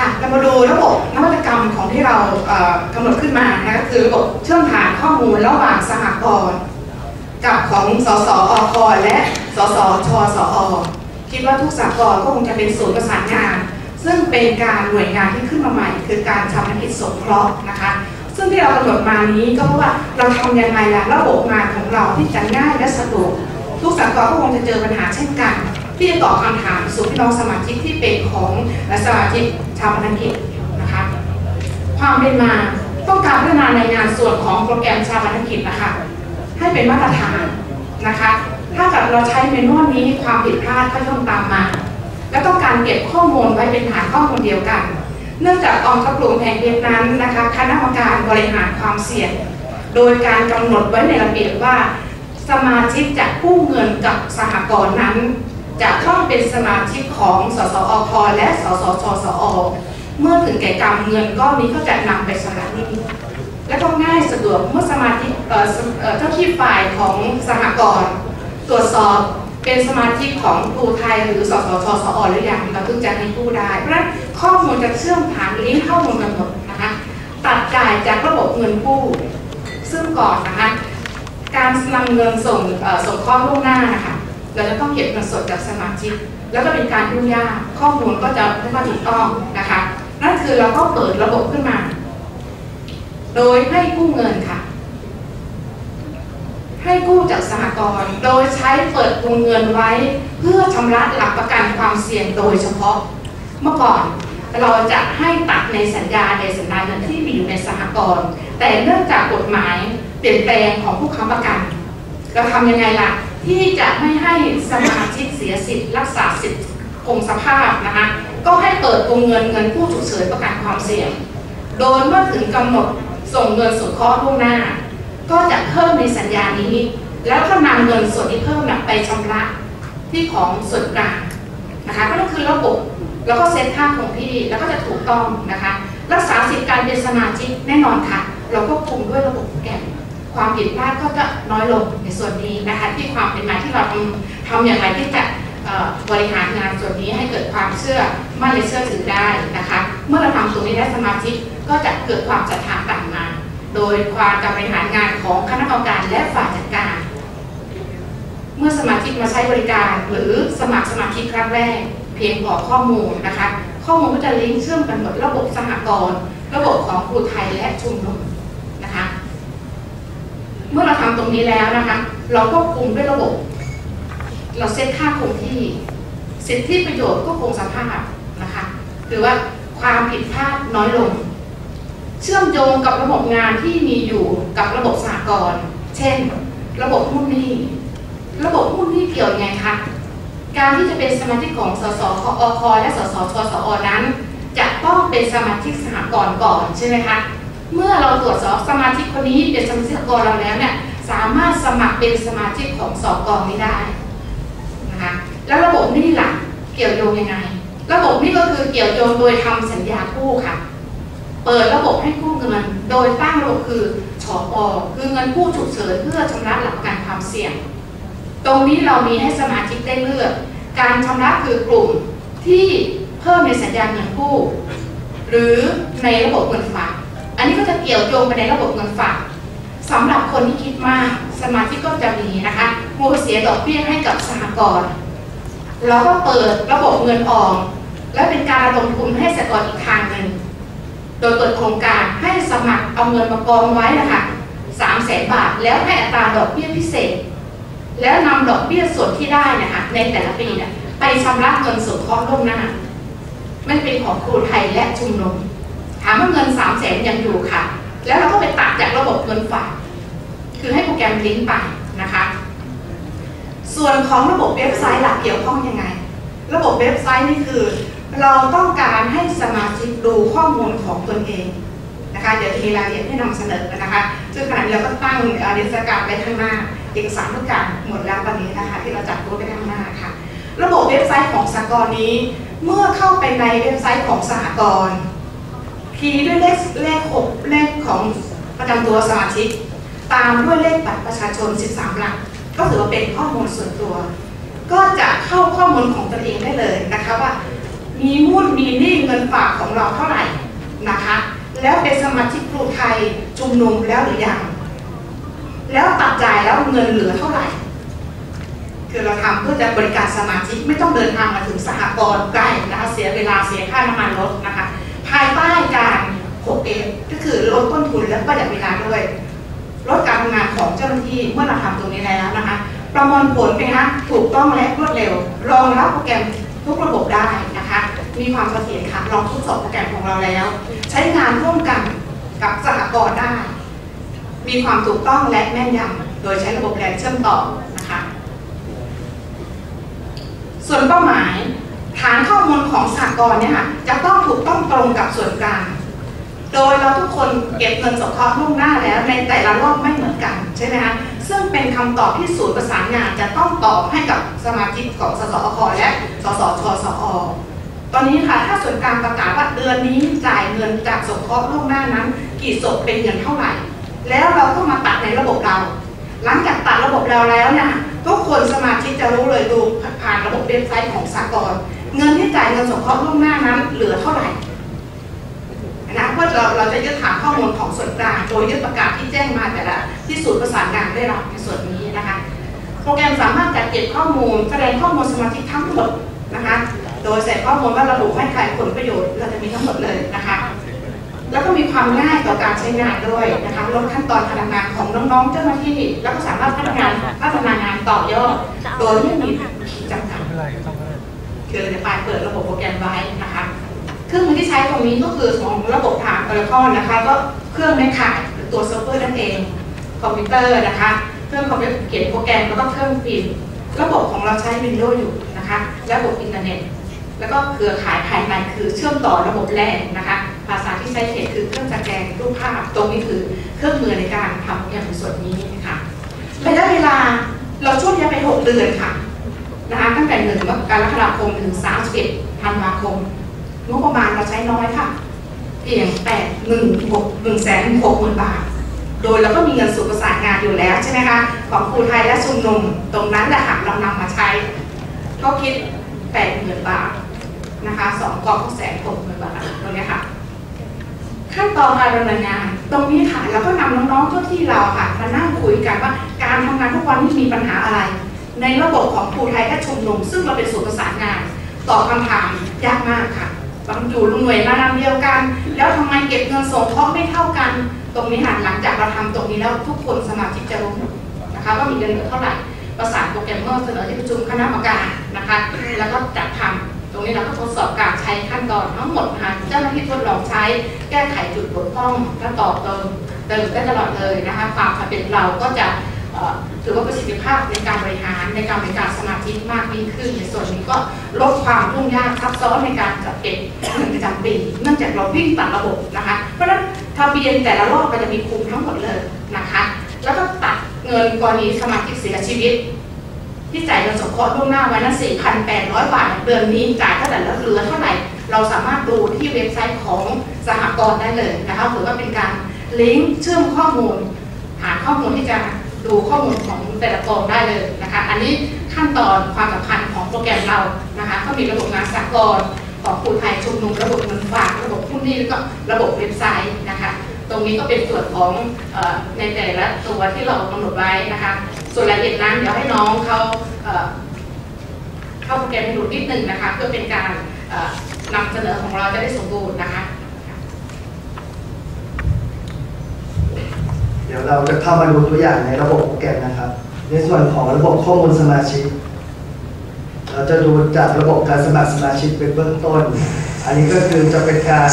ค่ะเรามาดูระบบนวัตกรรมของที่เรากำหนดขึ้นมานะก็คือระบบเชื่อมฐานข้อมูลระหว่างสหกรณ์กับของสสอคและสสชสอคิดว่าทุกสหกรณ์ก็คงจะเป็นศูนย์ประสานงาน ซึ่งเป็นการหน่วยงานที่ขึ้นมาใหม่ คือการชำระกิจสงเคราะห์นะคะซึ่งที่เรากำหนดมานี้ก็เพราะว่าเราทำยังไงล่ะระบบงานของเราที่จะง่ายและสะดวกทุกสหกรณ์ก็คงจะเจอปัญหาเช่นกัน ที่จะตอบคำถามสู่พี่น้องสมาชิกที่เป็นของสมาชิก ชาวพนักกิจนะคะความเป็นมาต้องการพัฒนาในงานส่วนของโปรแกรมชาปนกิจนะคะให้เป็นมาตรฐานนะคะ ถ้าเกิดเราใช้เมนูนี้ความผิดพลาดก็ย่อมตามมา และต้องการเก็บข้อมูลไว้เป็นฐานข้อมูลเดียวกัน เนื่องจากองทัพหลวงแห่งเวียนั้นนะคะคณะกรรมการบริหารความเสี่ยง โดยการกำหนดไว้ในระเบียบว่า สมาชิกจะกู้เงินกับสหกรณ์นั้น จะต้องเป็นสมาชิกของสสอคและสสชสอเมื่อถึงแก่กรรมเงินก้อนนี้ก็จะนำไปชำระหนี้และก็ง่ายสะดวกเมื่อสมาชิกเจ้าที่ฝ่ายของสหกรณ์ตรวจสอบเป็นสมาชิกของครูไทยหรือสสชสอหรือยังเราถึงจะให้กู้ได้ เพราะฉะนั้นข้อมูลจะเชื่อมฐานลิงก์ข้อมูลกันหมดนะคะตัดจ่ายจากระบบเงินกู้ ซึ่งก่อนนะคะการนำเงินส่งส่งข้อล่วงหน้านะคะ เราจะต้องเก็บเงินสดจากสมาชิก แล้วก็เป็นการยุ่งยากข้อมูลก็จะไม่ค่อยถูกต้องนะคะ นั่นคือเราก็เปิดระบบขึ้นมา โดยให้กู้เงินค่ะ ให้กู้จากสหกรณ์โดยใช้เปิดวงเงินไว้ เพื่อชำระหลักประกันความเสี่ยงโดยเฉพาะ เมื่อก่อนเราจะให้ตัดในสัญญาในสัญญาเงินที่มีอยู่ในสหกรณ์แต่เนื่องจากกฎหมายเปลี่ยนแปลงของผู้ค้ำประกัน เราทำยังไงล่ะ ที่จะไม่ให้สมาชิกเสียสิทธิ์รักษาสิทธิ์คงสภาพนะคะก็ให้เปิดวงเงินเงินกู้ฉุกเฉินประกันความเสี่ยง โดยเมื่อถึงกำหนดส่งเงินสงเคราะห์ล่วงหน้า ก็จะเพิ่มในสัญญานี้ แล้วก็นำเงินส่วนที่เพิ่มนไปชำระที่ของส่วนกลางนะคะก็คือระบบแล้วก็เซ็ตค่าคงที่แล้วก็จะถูกต้องนะคะ รักษาสิทธิการเป็นสมาชิกแน่นอนค่ะ เราก็คุมด้วยระบบแกรม ความผิดพลาดก็จะน้อยลงในส่วนนี้นะคะที่ความเป็นมาที่เราทำทำอย่างไรที่จะบริหารงานส่วนนี้ให้เกิดความเชื่อมั่นและเชื่อถือได้นะคะ เมื่อเราทำตรงนี้ได้สมาชิกก็จะเกิดความศรัทธาตามมา โดยความการบริหารงานของคณะกรรมการและฝ่ายจัดการ เมื่อสมาชิกมาใช้บริการหรือสมัครสมาชิกครั้งแรก เพียงกรอกข้อมูลนะคะ ข้อมูลก็จะลิงก์เชื่อมกันหมดระบบสหกรณ์ระบบของครูไทยและชุมนุม เมื่อเราทำตรงนี้แล้วนะคะ เราก็คุมด้วยระบบ เราเซตค่าคงที่ สิทธิประโยชน์ก็คงสภาพนะคะหรือว่าความผิดพลาดน้อยลง เชื่อมโยงกับระบบงานที่มีอยู่กับระบบสหกรณ์เช่น ระบบหุ้นหนี้ระบบหุ้นหนี้เกี่ยวยังไงคะการที่จะเป็นสมาชิกของสสคอคและสสชสอนั้น จะต้องเป็นสมาชิกสหกรณ์ก่อนใช่ไหมคะ เมื่อเราตรวจสอบสมาชิกคนนี้เป็นสมาชิกกรเราแล้วเนี่ยสามารถสมัครเป็นสมาชิกของสอกองนี้ได้นะคะแล้วระบบนี้ล่ะเกี่ยวโยงยังไง ระบบนี้ก็คือเกี่ยวโยงโดยทำสัญญากู้ค่ะ เปิดระบบให้กู้เงิน โดยตั้งระบบคือชอปอคือเงินกู้ฉุกเฉินเพื่อชำระหลักประกันความเสี่ยง ตรงนี้เรามีให้สมาชิกได้เลือก การชำระคือกลุ่มที่เพิ่มในสัญญาเงินกู้ หรือในระบบเงินฝาก อันนี้ก็จะเกี่ยวโยงไปในระบบเงินฝากสำหรับคนที่คิดมากสมาชิกก็จะมีนะคะมูลเสียดอกเบี้ยให้กับสหกรณ์เราก็เปิดระบบเงินออมและเป็นการระดมทุนให้สหกรณ์อีกทางหนึ่งโดยเปิดโครงการให้สมัครเอาเงินมากองไว้นะคะสามแสนบาท แล้วให้อัตราดอกเบี้ยพิเศษ แล้วนำดอกเบี้ยส่วนที่ได้นะคะในแต่ละปีเนี่ยไปชำระเงินสงเคราะห์ล่วงหน้า มันเป็นของครูไทยและชุมนุม ถามว่าเงินสามแสนยังอยู่ค่ะ แล้วเราก็ไปตัดจากระบบเงินฝาก คือให้โปรแกรมลิงก์ไปนะคะ ส่วนของระบบเว็บไซต์หลักเกี่ยวข้องยังไง ระบบเว็บไซต์นี่คือ เราต้องการให้สมาชิกดูข้อมูลของตนเองนะคะเดี๋ยวจะมีรายละเอียดให้นำเสนอนะคะซึ่งขณะนี้เราก็ตั้งเอ่อเดสการไว้ข้างหน้าเอกสารทุกอย่างหมดแล้วตอนนี้นะคะ ที่เราจัดรูปไว้ข้างหน้าค่ะ ระบบเว็บไซต์ของสหกรณ์นี้ เมื่อเข้าไปในเว็บไซต์ของสหกรณ์ คีย์ด้วยเลขเลขหกเลขของประจำตัวสมาชิก ตามด้วยเลขบัตรประชาชน 13 หลัก ก็ถือว่าเป็นข้อมูลส่วนตัว ก็จะเข้าข้อมูลของตนเองได้เลยนะคะว่า มีหุ้นมีหนี้เงินฝากของเราเท่าไหร่นะคะ แล้วเป็นสมาชิกครูไทยชุมนุมแล้วหรือยัง แล้วตัดจ่ายแล้วเงินเหลือเท่าไหร่คือเราทำเพื่อจะบริการสมาชิกไม่ต้องเดินทางมาถึงสหกรณ์ใกล้นะคะเสียเวลาเสียค่าน้ำมันรถนะคะ ภายใต้การ6เอก็คือลดต้นทุนและประหยัดเวลาด้วย ลดการทำงานของเจ้าหน้าที่เมื่อเราทำตรงนี้แล้วนะคะ ประมวลผลเป็นคะถูกต้องและรวดเร็ว รองรับโปรแกรมทุกระบบได้นะคะ มีความเสถียรค่ะลองทดสอบโปรแกรมของเราแล้ว ใช้งานร่วมกันกับสหกรณ์ได้ มีความถูกต้องและแม่นยำโดยใช้ระบบแรงเชื่อมต่อนะคะ ส่วนเป้าหมาย ฐานข้อมูลของสากลเนี่ยค่ะจะต้องถูกต้องตรงกับส่วนกลาง โดยเราทุกคนเก็บเงินสงเคราะห์ล่วงหน้าแล้วในแต่ละรอบไม่เหมือนกันใช่ไหมคะซึ่งเป็นคำตอบที่ศูนย์ประสานงานจะต้องตอบให้กับสมาชิกของสสอคและสสชสอตอนนี้ค่ะถ้าส่วนกลางประกาศว่าเดือนนี้จ่ายเงินจากสงเคราะห์ล่วงหน้านั้น กี่ศพเป็นเงินเท่าไหร่ แล้วเราก็มาตัดในระบบเรา หลังจากตัดระบบเราแล้วเนี่ยทุกคนสมาชิกจะรู้เลยดูผ่านระบบเว็บไซต์ของสากล เงินที่จ่ายเงินสงเคราะห์ล่วงหน้านั้นเหลือเท่าไหร่นะเพื่อเราเราจะยึดฐานข้อมูลของส่วนกลางโดยยึดประกาศที่แจ้งมาแต่ละที่ศูนย์ประสานงานได้รับในส่วนนี้นะคะ โปรแกรมสามารถจัดเก็บข้อมูล แสดงข้อมูลสมาชิกทั้งหมดนะคะ โดยใส่ข้อมูลว่าระบุให้ใครผลประโยชน์เราจะมีทั้งหมดเลยนะคะ แล้วก็มีความง่ายต่อการใช้งานด้วยนะคะลดขั้นตอนการทำงานของน้องๆเจ้าหน้าที่ แล้วก็สามารถพัฒนาพัฒนางานต่อยอดโดยไม่มีขีดจำกัด เป็นไรต้องก็ได้คือในปลายเปิดระบบโปรแกรมไว้นะคะเครื่องมือที่ใช้ตรงนี้ก็คือของระบบฐานโอราคอนนะคะ ก็เครื่องแม่ข่ายหรือตัวเซิร์ฟเวอร์นั่นเองคอมพิวเตอร์นะคะ เครื่องคอมพิวเตอร์เขียนโปรแกรมแล้วก็เครื่องพิมพ์ระบบของเราใช้ Windows อยู่นะคะ ระบบอินเทอร์เน็ต แล้วก็เครือข่ายภายในคือเชื่อมต่อระบบแรงนะคะ ภาษาที่ใช้เขียนคือเครื่องสแกนรูปภาพ ตรงนี้คือเครื่องมือในการทำอย่างส่วนนี้นะคะระยะเวลาเราช่วงระยะไป 6 เดือนค่ะ นะคะตั้งแต่1มกราคมถึง 31ธันวาคมงบประมาณเราใช้น้อยค่ะเพียงแต่หนึ่งหกหนึ่งแสนหกหมื่นบาท โดยเราก็มีเงินสูตรประสานงานอยู่แล้วใช่ไหมคะของครูไทยและชุมนุมตรงนั้นแหละค่ะเรานำมาใช้ ก็คิดแปดหมื่นบาทนะคะสองกองแสนหกหมื่นบาทตรงนี้ค่ะ ขั้นตอนการดำเนินงาน ตรงนี้ค่ะเราก็นำน้องๆเจ้าที่เราค่ะมานั่งคุยกันว่าการทำงานทุกวันนี้มีปัญหาอะไร ในระบบของครูไทยและชุมนุมซึ่งเราเป็นศูนประสานงานตอบคำถามยากมากค่ะต้องอยู่หน่วยงานเดียวกัน แล้วทำไมเก็บเงินสงเคราะห์ไม่เท่ากัน ตรงนี้ค่ะหลังจากเราทำตรงนี้แล้วทุกคนสมาชิกจะรู้นะคะว่ามีเงินเหลือเท่าไหร่ประสานโปรแกรมเมอร์เสนอที่ประชุมคณะกรรมการนะคะ แล้วก็จัดทำตรงนี้เราก็ทดสอบการใช้ขั้นตอนทั้งหมดนะคะเจ้าหน้าที่ทดลองใช้แก้ไขจุดบกพร่องและต่อเติมเติมได้ตลอดเลยนะคะความเร็จเราก็จะ ถือว่าประสิทธิภาพในการบริหารในการบริการสมาชิกมากยิ่งขึ้น ในส่วนนี้ก็ลดความยุ่งยากซับซ้อนในการจัดเก็บเงินประจำปีเนื่องจากเราวิ่งตัดระบบนะคะ เพราะฉะนั้นทะเบียนแต่ละรอบก็จะมีคุมทั้งหมดเลยนะคะ แล้วก็ตัดเงินกรณีสมาชิกเสียชีวิต ที่จ่ายเงินสงเคราะห์ล่วงหน้าไว้นั้น4,800 บาทเดือนนี้จ่ายเท่าไหร่แล้วเหลือเท่าไหร่เราสามารถดูที่เว็บไซต์ของสหกรณ์ได้เลยนะคะถือว่าเป็นการลิงก์เชื่อมข้อมูล หาข้อมูลที่จะ ดูข้อมูลของแต่ละกองได้เลยนะคะ อันนี้ขั้นตอนความสำคัญของโปรแกรมเรานะคะ ก็มีระบบงานสากลของครูไทยชุมนุมระบบเงินฝากระบบหุ้นนี่แล้วก็ระบบเว็บไซต์นะคะ ตรงนี้ก็เป็นส่วนของอในแต่ละตัวที่เรากำหนดไว้นะคะ ส่วนรายละเอียดนั้นเดี๋ยวให้น้องเขาเข้าโปรแกรมดูนิดหนึ่งนะคะ เพื่อเป็นการนำเสนอของเราจะได้สมบูรณ์นะคะ ดี๋ยวเราจะเข้ามาดูตัวอย่างในระบบโปรแกรมนะครับ ในส่วนของระบบข้อมูลสมาชิก เราจะดูจากระบบการสมัครสมาชิกเป็นเบื้องต้น อันนี้ก็คือจะเป็นการ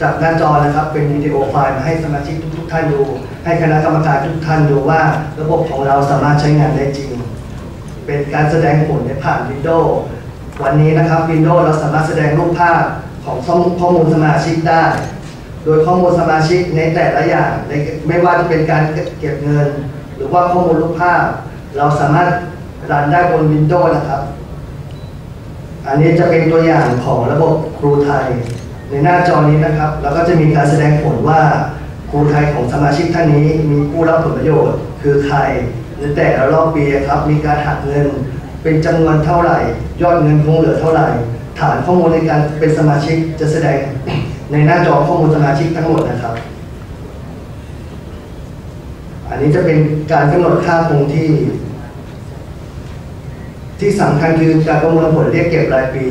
จากหน้าจอนะครับเป็นวิดีโอไฟล์มาให้สมาชิกทุก ๆ ท่านดู ให้คณะกรรมการทุกท่านดูว่า ระบบของเราสามารถใช้งานได้จริง เป็นการแสดงผลในผ่านวินโดว์วันนี้นะครับวินโดว์เราสามารถแสดงรูปภาพของข้อมูลสมาชิกได้ โดยข้อมูลสมาชิกในแต่ละอย่างในไม่ว่าจะเป็นการเก็บเงิน หรือว่าข้อมูลรูปภาพ เราสามารถรันได้บน Windows นะครับ อันนี้จะเป็นตัวอย่างของระบบครูไทย ในหน้าจอนี้นะครับเราก็จะมีการแสดงผลว่าครูไทยของสมาชิกท่านนี้มีผู้รับผลประโยชน์ คือใครในแต่ละรอบปีครับ มีการหักเงินเป็นจำนวนเท่าไหร่ ยอดเงินคงเหลือเท่าไหร่ ฐานข้อมูลในการเป็นสมาชิกจะแสดง ในหน้าจอข้อมูลสมาชิกทั้งหมดนะครับ อันนี้จะเป็นการกำหนดค่าคงที่ ที่สำคัญคือการประมวลผลเรียกเก็บรายปี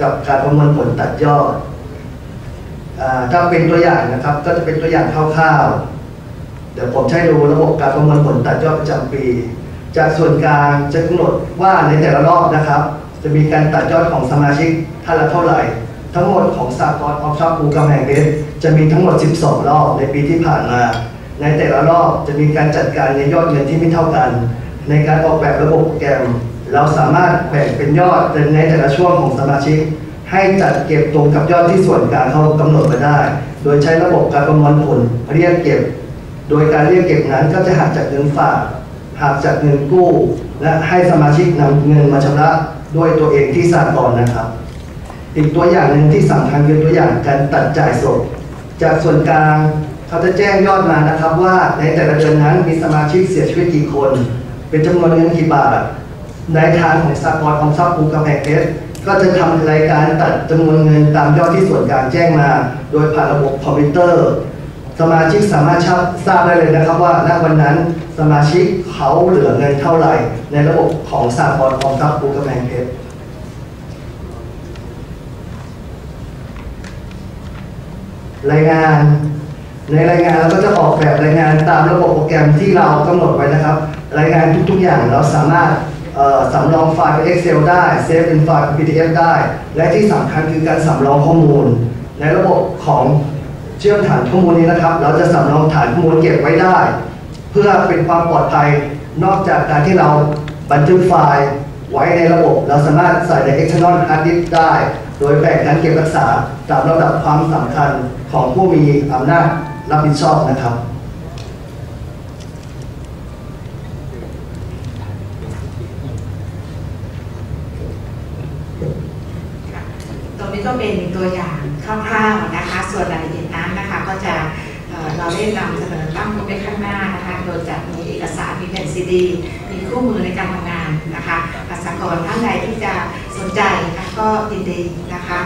กับการประมวลผลตัดยอดอ่าถ้าเป็นตัวอย่างนะครับ ก็จะเป็นตัวอย่างคร่าวๆ เดี๋ยวผมใช้ดูระบบการประมวลผลตัดยอดประจำปี จากส่วนกลางจะกำหนดว่าในแต่ละรอบนะครับ จะมีการตัดยอดของสมาชิกท่านละเท่าไหร่ ทั้งหมดของสากลออฟชอปภูกำแพงเพชรจะมีทั้งหมด 12 รอบในปีที่ผ่านมา ในแต่ละรอบจะมีการจัดการในยอดเงินที่ไม่เท่ากัน ในการออกแบบระบบโปรแกรม เราสามารถแบ่งเป็นยอดในแต่ละช่วงของสมาชิก ให้จัดเก็บตรงกับยอดที่ส่วนกลางเขากำหนดมาได้ โดยใช้ระบบการประมวลผลเรียกเก็บ โดยการเรียกเก็บนั้นก็จะหักจากเงินฝากหักจากเงินกู้ และให้สมาชิกนำเงินมาชำระด้วยตัวเองที่สากลนะครับ อีกตัวอย่างหนึ่งที่สำคัญคือตัวอย่างการตัดจ่ายสดจากส่วนกลางเขาจะแจ้งยอดมานะครับว่าในแต่ละเดือนนั้นมีสมาชิกเสียชีวิตกี่คน เป็นจำนวนเงินกี่บาท ในทางของสากลออมทรัพย์ภูกำแพงเพชรก็จะทำรายการตัดจำนวนเงินตามยอดที่ส่วนกลางแจ้งมา โดยผ่านระบบคอมพิวเตอร์ สมาชิกสามารถทราบได้เลยนะครับว่าณวันนั้นสมาชิกเขาเหลือเงินเท่าไหร่ ในระบบของสากลออมทรัพย์ภูกำแพงเพชร รายงาน ในรายงานเราก็จะออกแบบรายงานตามระบบโปรแกรมที่เรากำหนดไว้นะครับ รายงานทุกๆอย่างเราสามารถสำรองไฟล์เป็น Excel ได้เซฟเป็นไฟล์เป็น PDF ได้ และที่สำคัญคือการสำรองข้อมูล ในระบบของเชื่อมฐานข้อมูลนี้นะครับ เราจะสำรองฐานข้อมูลเก็บไว้ได้ เพื่อเป็นความปลอดภัยนอกจากการที่เราบันทึกไฟล์ไว้ในระบบ เราสามารถใส่ใน external hard disk ได้ โดยแบ่งการเก็บรักษาตามระดับความสำคัญของผู้มีอำนาจรับผิดชอบนะครับ ตรงนี้ก็เป็นตัวอย่างคร่าวๆนะคะ ส่วนรายละเอียดนั้นนะคะ ก็จะเเราได้นำเสนอตั้งไว้ข้างหน้านะคะ โดยจะมีเอกสารมีแผ่นซีดี มีคู่มือในการทำงานนะคะอาสากรท่านใดที่จะสนใจ ก็ยินดีนะคะ